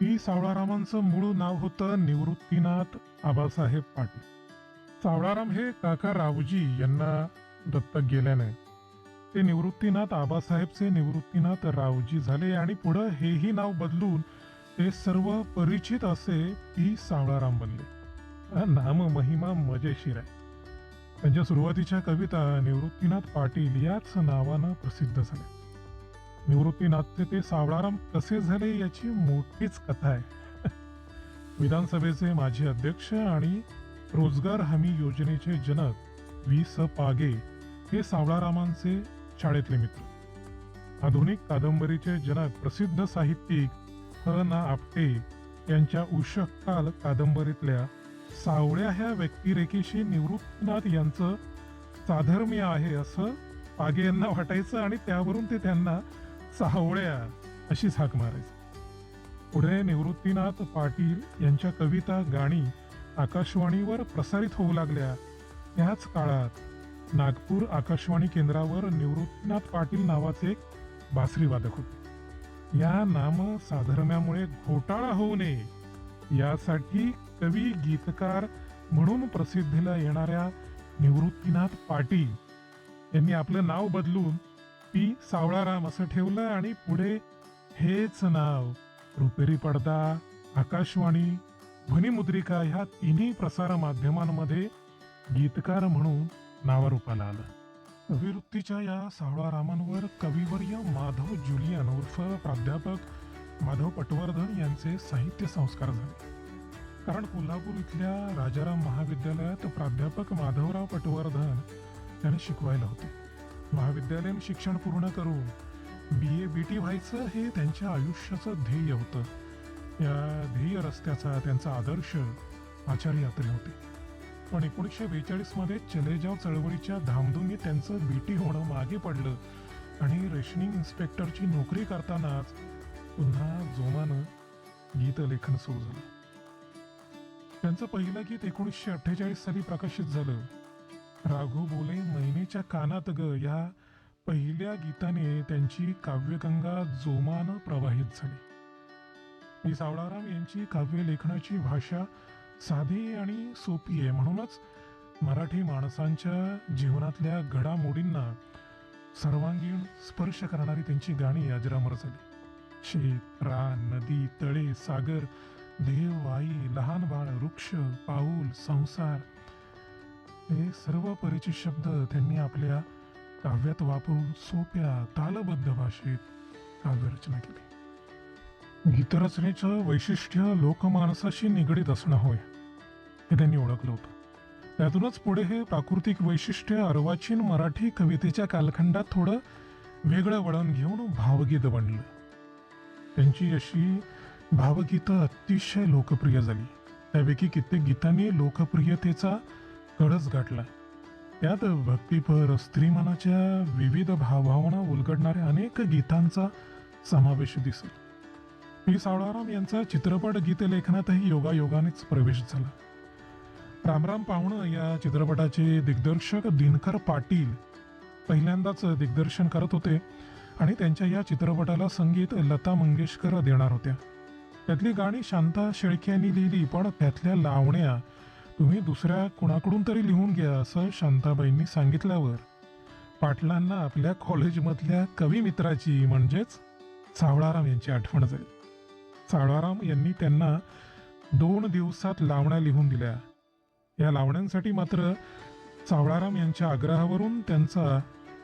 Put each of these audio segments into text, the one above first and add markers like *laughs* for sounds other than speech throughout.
P सावळारामांचं मूळ नाव होतं निवृत्तीनाथ आबासाहेब पाटील. सावळाराम हे काका रावजी यांना दत्तक गेल्याने ते निवृत्तीनाथ आबासाहेबचे निवृत्तीनाथ रावजी झाले आणि पुढं हेही नाव बदलून ते सर्व परिचित असे पी सावळाराम बनले. नाम महिमा मजेशीर आहे. त्यांच्या सुरुवातीच्या कविता निवृत्तीनाथ पाटील याच नावानं प्रसिद्ध झाल्या. निवृत्तीनाथ ते सावळाराम कसे झाले याची मोठीच कथा आहे. *laughs* विधानसभेचे माजी अध्यक्ष आणि रोजगार हमी योजनेचे जनक वी स. पागे हे सावळारामांचे शाळेतले मित्र. आधुनिक कादंबरीचे जनक प्रसिद्ध साहित्यिक ह ना आपटे यांच्या उषःकाल कादंबरीतल्या सावळ्या ह्या व्यक्तिरेखेशी निवृत्तीनाथ यांचं साधर्म्य आहे असं पागे यांना वाटायचं आणि त्यावरून ते त्यांना सावळ्या अशीच हाक मारायची. पुढे निवृत्तीनाथ पाटील यांच्या कविता गाणी आकाशवाणीवर प्रसारित होऊ लागल्या. त्याच काळात नागपूर आकाशवाणी केंद्रावर निवृत्तीनाथ पाटील नावाचे एक बासरी वादक होते. या नाम साधर्म्यामुळे घोटाळा होऊ नये. यासाठी कवी गीतकार म्हणून प्रसिद्धीला येणाऱ्या निवृत्तीनाथ पाटील यांनी आपलं नाव बदलून पी सावळाराम असं ठेवलं आणि पुढे हेच नाव. रुपेरी पडदा आकाशवाणी ध्वनिमुद्रिका ह्या तिन्ही प्रसार माध्यमांमध्ये गीतकार म्हणून नावारूपाला आलं. अभिवृत्तीच्या या सावळारामांवर कविवर्य माधव जुलियन उर्फ प्राध्यापक माधव पटवर्धन यांचे साहित्य संस्कार झाले. कारण कोल्हापूर इथल्या राजाराम महाविद्यालयात प्राध्यापक माधवराव पटवर्धन यांनी शिकवायला होते. महाविद्यालयीन शिक्षण पूर्ण करून बी ए बी टी व्हायचं हे त्यांच्या आयुष्याचं ध्येय होतं. या ध्येय रस्त्याचा त्यांचा आदर्श आचार्य यात्रे होते. पण एकोणीसशे बेचाळीसमध्ये चलेजाव चळवळीच्या धामधुमीत त्यांचं बीटी होणं मागे पडलं आणि रेशनिंग इन्स्पेक्टरची नोकरी करतानाच पुन्हा जोमानं गीतलेखन सुरू झालं. त्यांचं पहिलं गीत एकोणीसशे अठ्ठेचाळीस साली प्रकाशित झालं. राघू बोले महिनेच्या कानात ग या पहिल्या गीताने त्यांची काव्यगंगा जोमानं प्रवाहित झाली. मी सावळाराम यांची काव्य लेखनाची भाषा साधी आणि सोपी आहे. म्हणूनच मराठी माणसांच्या जीवनातल्या घडामोडींना सर्वांगीण स्पर्श करणारी त्यांची गाणी अजरामर झाली. शेत रान नदी तळे सागर देव आई लहान बाळ वृक्ष पाऊल संसार हे सर्व परिचित शब्द त्यांनी आपल्या काव्यात वापरून सोप्या तालबद्ध भाषेत काव्यरचना केली. गीतरचनेचं वैशिष्ट्य लोकमानसाशी निगडीत असणं होय हे त्यांनी ओळखलं होतं. त्यातूनच पुढे हे प्राकृतिक वैशिष्ट्य अर्वाचीन मराठी कवितेच्या कालखंडात थोडं वेगळं वळण घेऊन भावगीत बनलं. त्यांची अशी भावगीतं अतिशय लोकप्रिय झाली. त्यापैकी कित्येक गीतांनी लोकप्रियतेचा तडस गाठला त्यात भक्तीपर स्त्रीमनाच्या विविध भावभावना उलगडणाऱ्या अनेक गीतांचा समावेश दिसेल पी. सावळाराम यांचा चित्रपट गीतलेखनातही योगायोगानेच प्रवेश झाला. रामराम पाहुणं या चित्रपटाचे दिग्दर्शक दिनकर पाटील पहिल्यांदाच दिग्दर्शन करत होते आणि त्यांच्या या चित्रपटाला संगीत लता मंगेशकर देणार होत्या. त्यातली गाणी शांता शेळके यांनी लिहिली पण त्यातल्या लावण्या तुम्ही दुसऱ्या कुणाकडून तरी लिहून घ्या असं शांताबाईंनी सांगितल्यावर पाटलांना आपल्या कॉलेजमधल्या कवी मित्राची म्हणजेच सावळाराम यांची आठवण जाईल सावळाराम यांनी त्यांना दोन दिवसात लावण्या लिहून दिल्या. या लावण्यांसाठी मात्र सावळाराम यांच्या आग्रहावरून त्यांचा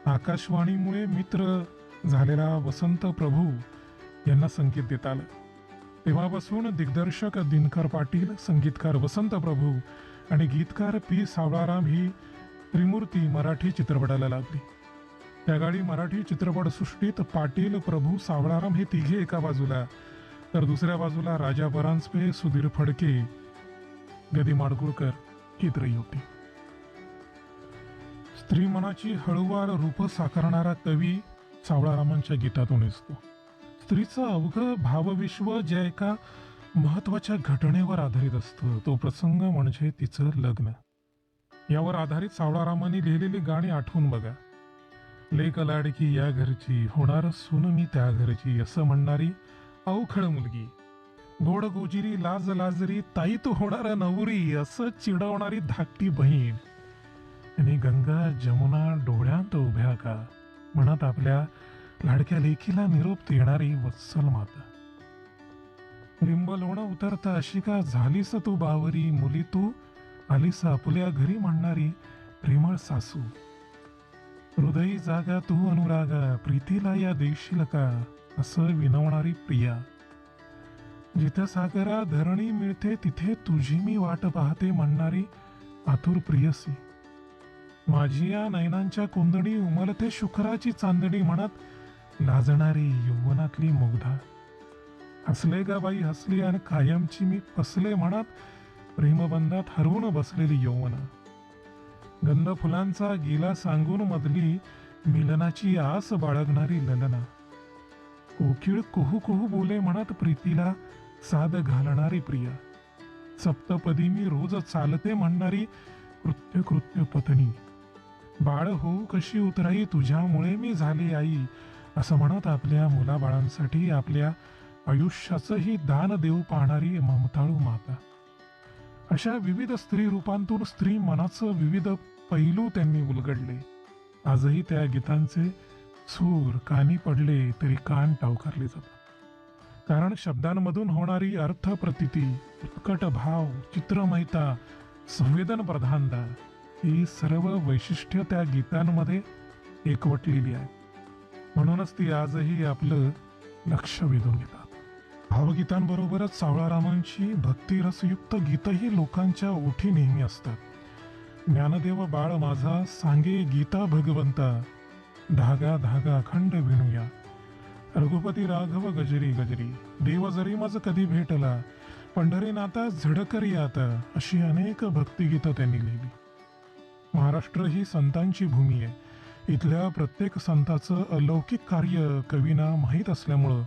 आकाशवाणीमुळे मित्र झालेला वसंत प्रभू यांना संकेत देता आलं. तेव्हापासून दिग्दर्शक दिनकर पाटील संगीतकार वसंत प्रभू आणि गीतकार पी. सावळाराम ही त्रिमूर्ती मराठी चित्रपटाला लागली. त्याकाळी मराठी चित्रपटसृष्टीत पाटील प्रभू सावळाराम हे तिघे एका बाजूला. तर दुसऱ्या बाजूला राजा परांजपे सुधीर फडके गदी माडगुळकर ही त्रयी होती. स्त्री मनाची हळूवार रूप साकारणारा कवी सावळारामांच्या गीतातून दिसतो. स्त्रीचं अवघं भावविश्व ज्या एका महत्त्वाच्या घटनेवर आधारित असतं तो प्रसंग म्हणजे तिचं लग्न. यावर आधारित सावळारामांनी लिहिलेली गाणी आठवून बघा. लेक लाडकी या घरची होणार सुन मी त्या घरची असं म्हणणारी अवखळ मुलगी. गोड गोजिरी लाज लाजरी ताई तू होणार नवरी असं चिडवणारी धाकटी बहीण. आणि गंगा जमुना डोळ्यांत उभ्या का? म्हणत आपल्या लाडक्या लेखीला निरोप देणारी वत्सल माता. लिंब उतरता अशी का झालीस तू बावरी मुली तू? आलीस आपल्या घरी म्हणणारी प्रेमळ सासू. हृदयी जागा तू अनुरागा प्रीतीला या देशील का? असं विनवणारी प्रिया. जिथे सागरा धरणी मिळते तिथे तुझी मी वाट पाहते म्हणणारी आतुर प्रियसी. माझी या नयनांच्या कुंदणी उमलते शुक्राची चांदणी म्हणत लाजणारी यौवनातली मुग्धा. हसले गा बाई हसली आणि कायमची मी फसले म्हणत प्रेमबंधात हरवून बसलेली यौवना. गंध फुलांचा गेला सांगून मधली मिलनाची आस बाळगणारी ललना. कोकिळ कुहू कुहू बोले म्हणत प्रीतीला साद घालणारी प्रिया. सप्तपदी मी रोज चालते म्हणणारी कृत्य कृत्य पत्नी. बाळ होऊ कशी उतराई तुझ्यामुळे मी झाली आई. असं म्हणत आपल्या मुलाबाळांसाठी आपल्या आयुष्याचंही दान देऊ पाहणारी ममताळू माता. अशा विविध स्त्री रूपांतून स्त्री मनाचं विविध पैलू त्यांनी उलगडले. आजही त्या गीतांचे सूर कानी पडले तरी कान टावकारले जातात. कारण शब्दांमधून होणारी अर्थ प्रतिती उत्कट भाव चित्रमयता संवेदन प्रधानता ही सर्व वैशिष्ट्य त्या गीतांमध्ये एकवटलेली आहे म्हणूनच ती आजही आपलं लक्ष वेधून घेतात. भावगीतांबरोबरच सावळारामांची भक्तिरसयुक्त गीतही लोकांच्या ओठी नेहमी असतात. ज्ञानदेव बाळ माझा सांगे गीता भगवंता धागा धागा अखंड विणूया. रघुपती राघव गजरी गजरी देव जरी मज कधी भेटला पंढरीनाथा झडकरी आता अशी अनेक भक्तिगीतं त्यांनी लिहिली. महाराष्ट्र ही संतांची भूमी आहे. इथल्या प्रत्येक संताचं अलौकिक कार्य कवींना माहीत असल्यामुळं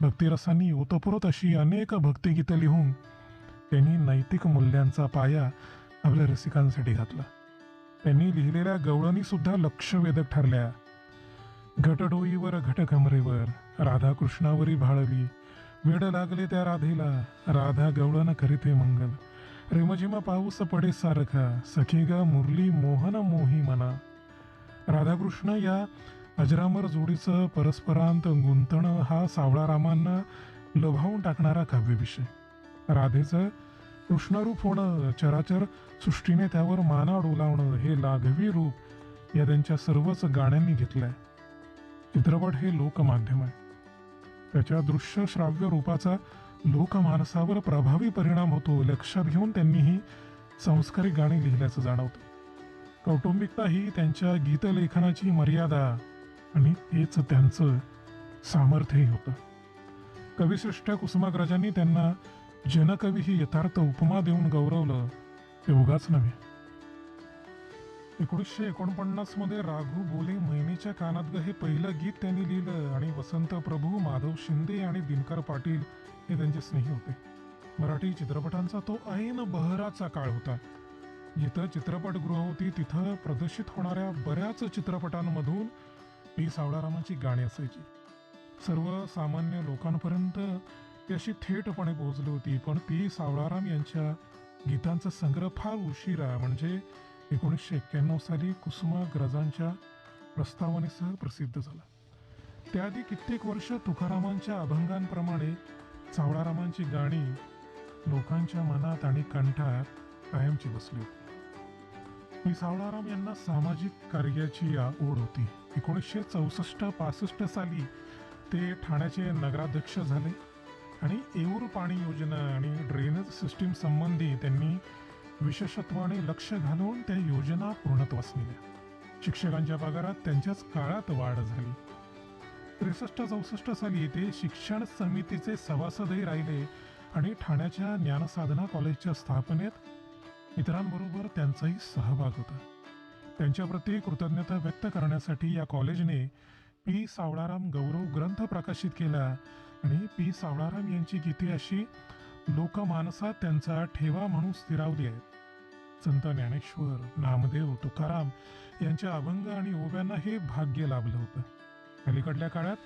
भक्तिरसांनी ओतप्रोत अशी अनेक भक्तिगीतं लिहून त्यांनी नैतिक मूल्यांचा पाया आपल्या रसिकांसाठी घातला. त्यांनी लिहिलेल्या गवळणी सुद्धा लक्षवेधक ठरल्या. घटडोईवर घटकमरेवर राधाकृष्णावरी भाळली. वेड लागले त्या राधेला राधा गवळण करीते मंगल. रेमझिम पाऊस पडे सारखा सखी ग मुरली मोहन मोही मना. राधाकृष्ण या अजरामर जोडीचं परस्परांत गुंतणं हा सावळारामांना लभावून टाकणारा काव्यविषय. राधेचं कृष्णरूप होणं चराचर सृष्टीने त्यावर माना डोलावणं हे लाघवी रूप या त्यांच्या सर्वच गाण्यांनी घेतलंय. चित्रपट हे लोकमाध्यम आहे. त्याच्या दृश्य श्राव्य रूपाचा लोकमानसावर प्रभावी परिणाम होतो लक्षात घेऊन त्यांनी ही गाणी लिहिल्याचं जाणवतं. कौटुंबिकता ही त्यांच्या गीतलेखनाची मर्यादा आणि हेच त्यांचं सामर्थ्यही होतं. कविश्रेष्ठ कुसुमाग्रजांनी त्यांना जनकवी ही यथार्थ उपमा देऊन गौरवलं ते उगाच नव्हे. एकोणीसशे एकोणपन्नासमध्ये राघू बोले महिनेच्या कानात ग हे पहिलं गीत त्यांनी लिहिलं आणि वसंत प्रभू माधव शिंदे आणि दिनकर पाटील हे त्यांचे स्नेही होते. मराठी चित्रपटांचा तो ऐन बहराचा काळ होता. जिथं चित्रपटगृह होती तिथं प्रदर्शित होणाऱ्या बऱ्याच चित्रपटांमधून पी. सावळारामांची गाणी असायची. सर्वसामान्य लोकांपर्यंत ती अशी थेटपणे पोहोचली होती. पण पी. सावळाराम यांच्या गीतांचा संग्रह फार उशिरा म्हणजे एकोणीसशे एक्क्याण्णव साली कुसुमाग्रजांच्या प्रस्तावनेसह प्रसिद्ध झाला. त्याआधी कित्येक वर्ष तुकारामांच्या अभंगांप्रमाणे सावळारामांची गाणी लोकांच्या मनात आणि कंठात कायमची बसली होती. मी सावळाराम यांना सामाजिक कार्याची आ- ओढ होती. एकोणीसशे चौसष्ट पासष्ट साली ते ठाण्याचे नगराध्यक्ष झाले आणि येऊर पाणी योजना आणि ड्रेनेज सिस्टीम संबंधी त्यांनी विशेषत्वाने लक्ष घालून त्या योजना पूर्णत्वास नेल्या शिक्षकांच्या पगारात त्यांच्याच काळात वाढ झाली. त्रेसष्ट चौसष्ट साली ते शिक्षण समितीचे सभासदही राहिले आणि ठाण्याच्या ज्ञानसाधना कॉलेजच्या स्थापनेत इतरांबरोबर त्यांचाही सहभाग होता. त्यांच्याप्रती कृतज्ञता व्यक्त करण्यासाठी या कॉलेजने पी. सावळाराम गौरव ग्रंथ प्रकाशित केला आणि पी. सावळाराम यांची गीते अशी लोकमानसात त्यांचा ठेवा म्हणून स्थिरावली आहेत. संत ज्ञानेश्वर नामदेव तुकाराम यांच्या अभंग आणि ओव्यांना हे भाग्य लाभलं होतं. अलीकडल्या काळात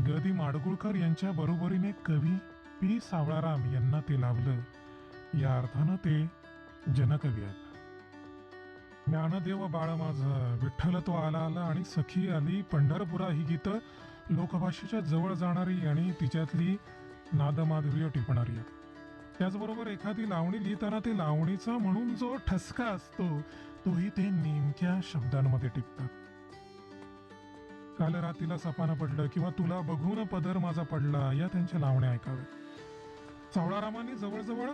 ग दि माडगुळकर यांच्या बरोबरीने कवी पी. सावळाराम यांना ते लाभलं. या अर्थानं ते जनकवी आहेत. ज्ञानदेव बाळ माझं विठ्ठल तो आला आला आणि सखी आली. पंढरपुरा ही गीतं लोकभाषेच्या जवळ जाणारी आणि तिच्यातली नादमाधुर्य टिपणारी आहेत. त्याचबरोबर एखादी लावणी लिहिताना ते लावणीचा म्हणून जो ठसका असतो तोही ते नेमक्या शब्दांमध्ये टिपतात. काल रातीला सपानं पडलं किंवा तुला बघून पदर माझा पडला या त्यांच्या लावण्या ऐकाव्या सावळारामांनी जवळजवळ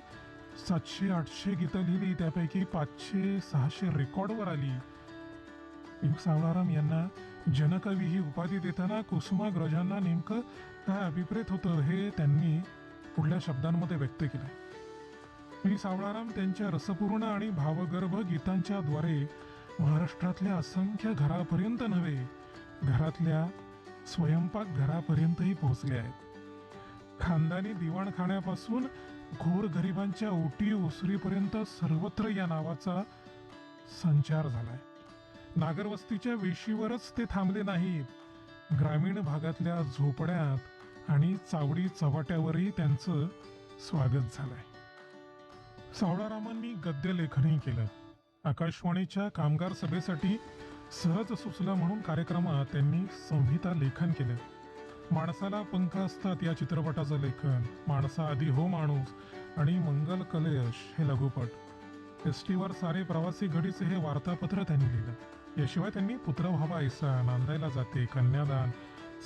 सातशे आठशे गीतं लिहिली त्यापैकी पाचशे सहाशे रेकॉर्डवर आली. युग सावळाराम यांना जनकवी ही उपाधी देताना कुसुमाग्रजांना नेमकं काय अभिप्रेत होतं हे त्यांनी पुढल्या शब्दांमध्ये व्यक्त केलं पी सावळाराम त्यांच्या रसपूर्ण आणि भावगर्भ गीतांच्या द्वारे महाराष्ट्रातल्या असंख्य घरापर्यंत नव्हे घरातल्या स्वयंपाक घरापर्यंतही पोहोचले आहेत. खानदानी दिवाणखाण्यापासून घोर गरिबांच्या ओटी ओसरीपर्यंत सर्वत्र या नावाचा संचार झालाय. नागरवस्तीच्या वेशीवरच ते थांबले नाहीत. ग्रामीण भागातल्या झोपड्यात आणि चावडी चव्हाट्यावरही त्यांचं स्वागत झालंय. सावळारामांनी गद्य लेखनही केलं. आकाशवाणीच्या कामगार सभेसाठी सहज सुचलं म्हणून कार्यक्रमात त्यांनी संहिता लेखन केलं. माणसाला पंख असतात या चित्रपटाचं लेखन. माणसा आधी हो माणूस आणि मंगल कलयश हे लघुपट. एस टीवर सारे प्रवासी घडीचे हे वार्तापत्र त्यांनी लिहिलं. याशिवाय त्यांनी पुत्र व्हावा ऐसा नांदायला जाते. कन्यादान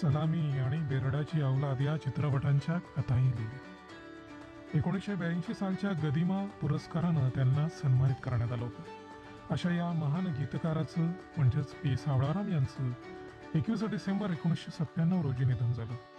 सलामी आणि बेरडाची अवलाद या चित्रपटांच्या कथाही लिहिल्या एकोणीसशे ब्याऐंशी सालच्या गदिमा पुरस्कारानं त्यांना सन्मानित करण्यात आलं होतं. अशा या महान गीतकाराचं म्हणजेच पी सावळाराम यांचं एकवीस डिसेंबर एकोणीसशे सत्त्याण्णव रोजी निधन झालं.